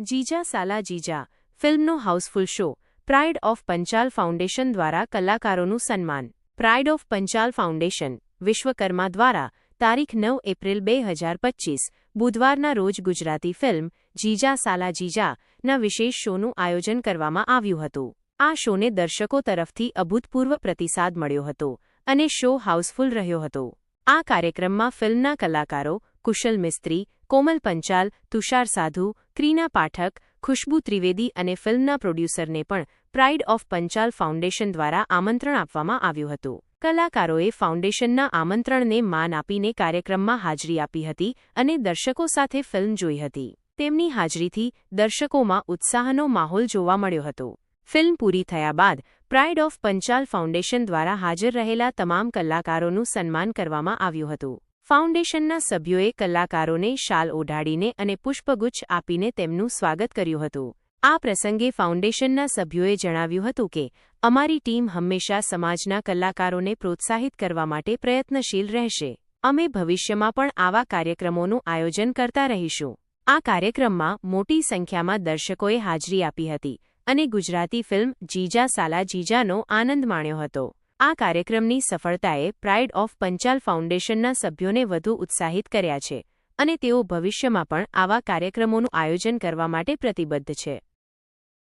જીજા સાલા જીજા, ફિલ્મનો housefull show, pride of Panchal foundation દ્વારા કલાકારોનું સન્માન, pride of Panchal foundation, Vishwakarma દ્વારા, તારીખ નવ એપ્રિલ બે હજાર પચીસ, બુધવારના રોજ ગુજરાતી ફિલ્મ, જીજા સાલા જીજા, ના વિશેષ શોનું આયોજન કરવામાં આવ્યું હતું. આ શોને દર્શકો તરફથી અભૂતપૂર્વ પ્રતિસાદ મળ્યો હતો, અને શો હાઉસફુલ રહ્યો હતો. આ કાર્યક્રમમાં ફિલ્મના કલાકારો, કુશલ મિસ્ત્રી કોમલ પંચાલ, તુષાર સાધુ, ક્રીના પાઠક, ખુશ્બુ ત્રિવેદી અને ફિલ્મના પ્રોડ્યુસરને પણ પ્રાઇડ ઓફ પંચાલ ફાઉન્ડેશન દ્વારા આમંત્રણ આપવામાં આવ્યું હતું. કલાકારોએ ફાઉન્ડેશનના આમંત્રણને માન આપીને કાર્યક્રમમાં હાજરી આપી હતી અને દર્શકો સાથે ફિલ્મ જોઈ હતી. તેમની હાજરીથી દર્શકોમાં ઉત્સાહનો માહોલ જોવા મળ્યો હતો. ફિલ્મ પૂરી થયા બાદ પ્રાઇડ ઓફ પંચાલ ફાઉન્ડેશન દ્વારા હાજર રહેલા તમામ કલાકારોનું સન્માન કરવામાં આવ્યું હતું. ફાઉન્ડેશનના સભ્યોએ કલાકારોને શાલ ઓઢાડીને અને પુષ્પગુચ્છ આપીને તેમનું સ્વાગત કર્યું હતું. આ પ્રસંગે ફાઉન્ડેશનના સભ્યોએ જણાવ્યું હતું કે, અમારી ટીમ હંમેશા સમાજના કલાકારોને પ્રોત્સાહિત કરવા માટે પ્રયત્નશીલ રહેશે. અમે ભવિષ્યમાં પણ આવા કાર્યક્રમોનું આયોજન કરતા રહીશું. આ કાર્યક્રમમાં મોટી સંખ્યામાં દર્શકોએ હાજરી આપી હતી અને ગુજરાતી ફિલ્મ જીજા સાલા જીજાનો આનંદ માણ્યો હતો. આ કાર્યક્રમની સફળતાએ પ્રાઇડ ઓફ પંચાલ ફાઉન્ડેશનના સભ્યોને વધુ ઉત્સાહિત કર્યા છે અને તેઓ ભવિષ્યમાં પણ આવા કાર્યક્રમોનું આયોજન કરવા માટે પ્રતિબદ્ધ છે.